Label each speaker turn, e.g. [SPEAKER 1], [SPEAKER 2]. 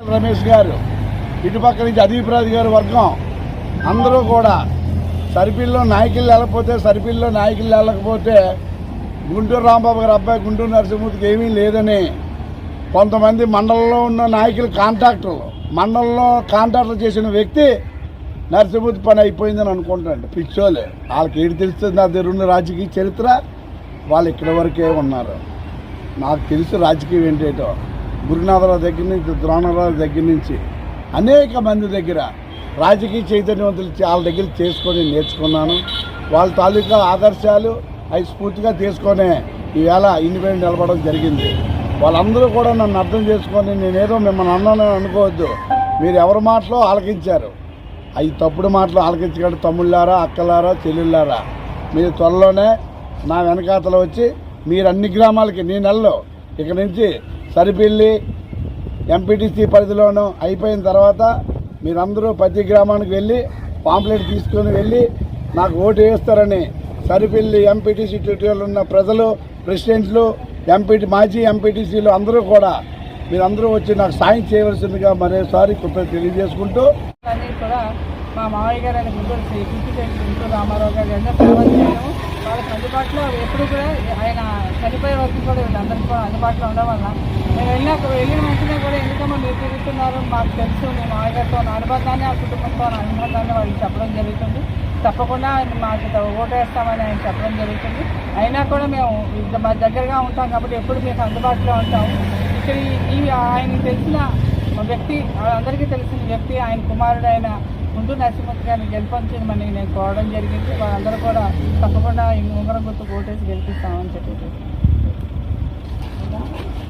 [SPEAKER 1] రమేష్ గారు ఇటుపక్క నుంచి అదీప్రాజ్ గారి వర్గం అందరూ కూడా సరిపిల్లో నాయకులు వెళ్ళకపోతే సరిపిల్లో నాయకులు వెళ్ళకపోతే గుంటూరు రాంబాబు గారి అబ్బాయి గుంటూరు నరసింహమూర్తికి ఏమీ లేదని కొంతమంది మండలంలో ఉన్న నాయకులు కాంట్రాక్టర్లు మండలంలో కాంట్రాక్టర్ చేసిన వ్యక్తి నరసింహమూర్తి పని అయిపోయిందని అనుకుంటాడు పిచ్చోలే. వాళ్ళకి ఏడు తెలుస్తుంది? నా దగ్గర ఉన్న రాజకీయ చరిత్ర. వాళ్ళు ఇక్కడి వరకే ఉన్నారు. నాకు తెలుసు రాజకీయం ఏంటేటో. గురునాథరావు దగ్గర నుంచి ద్రోణరావు దగ్గర నుంచి అనేక మంది దగ్గర రాజకీయ చైతన్యవంతులు వాళ్ళ దగ్గర చేసుకొని నేర్చుకున్నాను. వాళ్ళ తాలూకా ఆదర్శాలు అవి స్ఫూర్తిగా తీసుకొని ఈవేళ ఇండిపెండెంట్ నిలబడడం జరిగింది. వాళ్ళందరూ కూడా నన్ను అర్థం చేసుకొని నేనేదో మిమ్మల్ని అన్నాను అనుకోవద్దు. మీరు ఎవరి మాటలో ఆలకించారు? అవి తప్పుడు మాటలు ఆలకించగలరు తమ్ముళ్ళారా అక్కలారా చెల్లెళ్ళారా? మీరు త్వరలోనే నా వెనకాతలు వచ్చి మీరు అన్ని గ్రామాలకి నీ నెలలో ఇక నుంచి సరిపిల్లి ఎంపీటీసీ పరిధిలోనూ అయిపోయిన తర్వాత మీరందరూ ప్రతి గ్రామానికి వెళ్ళి పాంప్లెట్ తీసుకొని వెళ్ళి నాకు ఓటు వేస్తారని సరిపిల్లి ఎంపీటీసీ టీటీలో ఉన్న ప్రజలు ప్రెసిడెంట్లు ఎంపీటీ మాజీ ఎంపీటీసీలు అందరూ కూడా మీరందరూ వచ్చి నాకు సాయం చేయవలసిందిగా మరోసారి కృతజ్ఞత తెలియజేసుకుంటూ
[SPEAKER 2] కూడా మా మావయ్య గారు ఆయన గుంటూరు శ్రీ గుంటూరు గుంటూరు రామారావు గారు సేవ చేయడం. వాళ్ళకి అందుబాటులో ఎప్పుడు కూడా ఆయన చనిపోయే వరకు కూడా వీళ్ళందరికీ కూడా అందుబాటులో ఉండడం వల్ల మేము వెళ్ళాక వెళ్ళిన వెంటనే కూడా ఎందుకమ్మా మీరు తిరుగుతున్నారు? మాకు తెలుసు మేము ఆయనతో నా అనుబంధాన్ని ఆ కుటుంబంతో నా అనుబంధాన్ని వాళ్ళకి చెప్పడం జరుగుతుంది. తప్పకుండా మాకు ఓటు వేస్తామని ఆయన చెప్పడం జరుగుతుంది. అయినా కూడా మేము ఇంత మా దగ్గరగా ఉంటాం కాబట్టి ఎప్పుడు మీకు అందుబాటులో ఉంటాము. ఇక్కడ ఈ- ఆయన తెలిసిన వ్యక్తి అందరికీ తెలిసిన వ్యక్తి ఆయన కుమారుడైన ముందు నరసింహ గారిని గెలిపించమని నేను కోరడం జరిగింది. వాళ్ళందరూ కూడా తప్పకుండా ఉంగరం గుర్తు ఓటేసి గెలిపిస్తామని చెప్పేసి.